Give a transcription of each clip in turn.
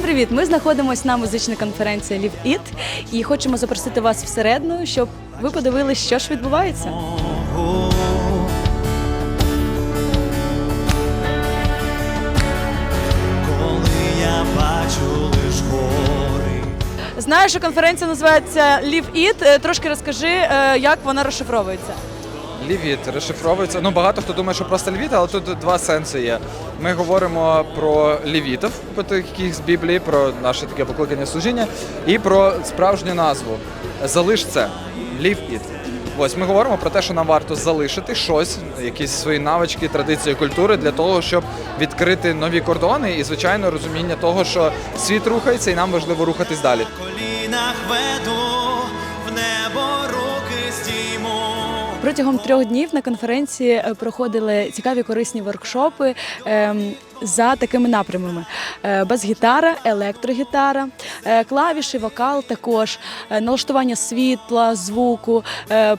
привіт! Ми знаходимося на музичній конференції Live It і хочемо запросити вас всередину, щоб ви подивилися, що ж відбувається. коли я бачу лиш гори. Знаю, що конференція називається Live It. Е, Трошки розкажи, е, як вона розшифровується. Лівіт розшифровується. Ну багато хто думає, що просто лівіт, але тут два сенси є. Ми говоримо про лівітів, по таких з Біблії, про наше таке покликання служіння, і про справжню назву. Залиш це. Лів іт. Ось ми говоримо про те, що нам варто залишити щось, якісь свої навички, традиції, культури для того, щоб відкрити нові кордони і, звичайно, розуміння того, що світ рухається, і нам важливо рухатись далі. колінах веду Протягом трьох днів на конференції е, проходили цікаві корисні воркшопи ем, за такими напрямами: Е, бас-гітара, електрогітара, е, клавіші, вокал, також налаштування світла, звуку,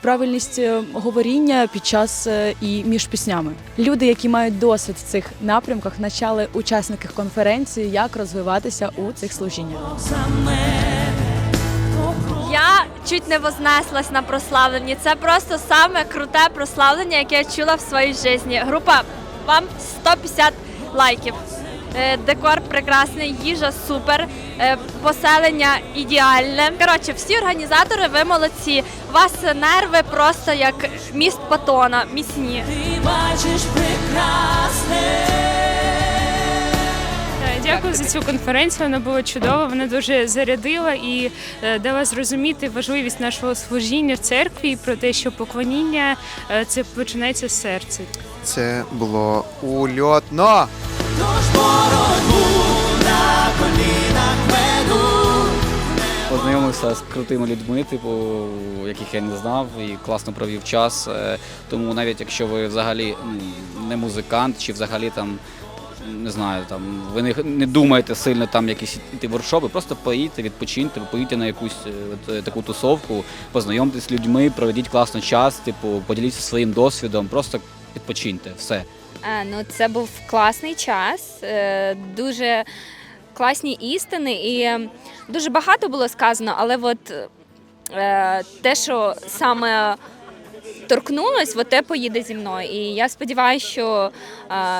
правильність говоріння під час і між піснями. Люди, які мають досвід в цих напрямках, навчали учасників конференції, як розвиватися у цих служіннях. Я чуть не вознеслась на прославленні. Це просто саме круте прославлення, яке я чула в своїй житті. Група, вам 150 лайків. Е, Декор прекрасний, їжа супер, е, поселення ідеальне. Коротше, всі організатори, ви молодці. У вас нерви просто як міст Патона, міцні. Ти бачиш прекрасне. Цю конференцію. Вона була чудова. Вона дуже зарядила і е, дала зрозуміти важливість нашого служіння в церкві і про те, що поклоніння е, це починається з серця. Це було ульотно. Тож боротьбу на колінах веду. Познайомився з крутими людьми, типу, яких я не знав, і класно провів час. Е, Тому навіть якщо ви взагалі не музикант, чи взагалі там. Не знаю, там ви не, не думаєте сильно там якісь іти воркшопи, просто поїдьте, відпочиньте, поїдьте на якусь е, от, е, таку тусовку, познайомтесь з людьми, проведіть класно час, типу, поділіться своїм досвідом, просто відпочиньте, все. А, ну, це був класний час, е, дуже класні істини, і е, дуже багато було сказано, але от е, те, що саме торкнулось, от те поїде зі мною. І я сподіваюся, що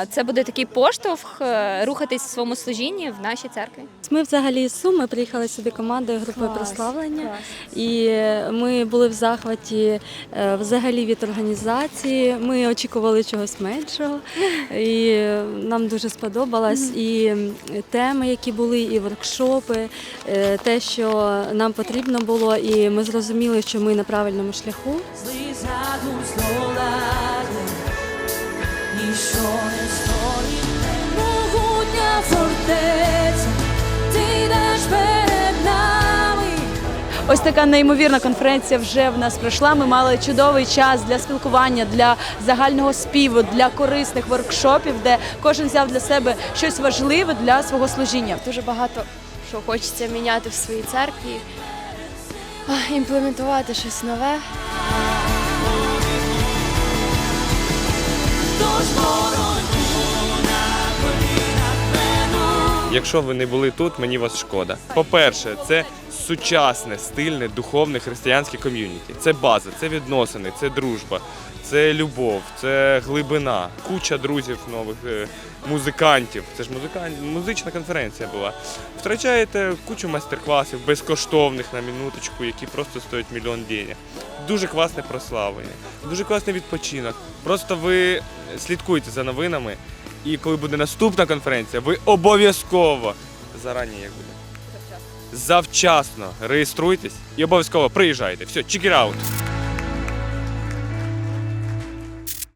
це буде такий поштовх е, рухатись в своєму служінні в нашій церкві. Ми взагалі з Сум, ми приїхали сюди командою групи прославлення, і ми були в захваті е, взагалі від організації. Ми очікували чогось меншого, і нам дуже сподобалось. І теми, які були, і воркшопи, е, те, що нам потрібно було, і ми зрозуміли, що ми на правильному шляху. Ось така неймовірна конференція вже в нас пройшла. Ми мали чудовий час для спілкування, для загального співу, для корисних воркшопів, де кожен взяв для себе щось важливе для свого служіння. дуже багато що хочеться міняти в своїй церкві, імплементувати щось нове. Якщо ви не були тут, мені вас шкода. По-перше, це сучасне, стильне, духовне християнське ком'юніті. Це база, це відносини, це дружба, це любов, це глибина, куча друзів нових, е, музикантів. Це ж музикан... музична конференція була. Втрачаєте кучу майстер-класів безкоштовних на минуточку, які просто стоять мільйон денег. Дуже класне прославлення, дуже класний відпочинок. Просто ви слідкуйте за новинами. І коли буде наступна конференція, ви обов'язково зарані як буде. Завчасно реєструйтесь і обов'язково приїжджайте. Все, чекіраут.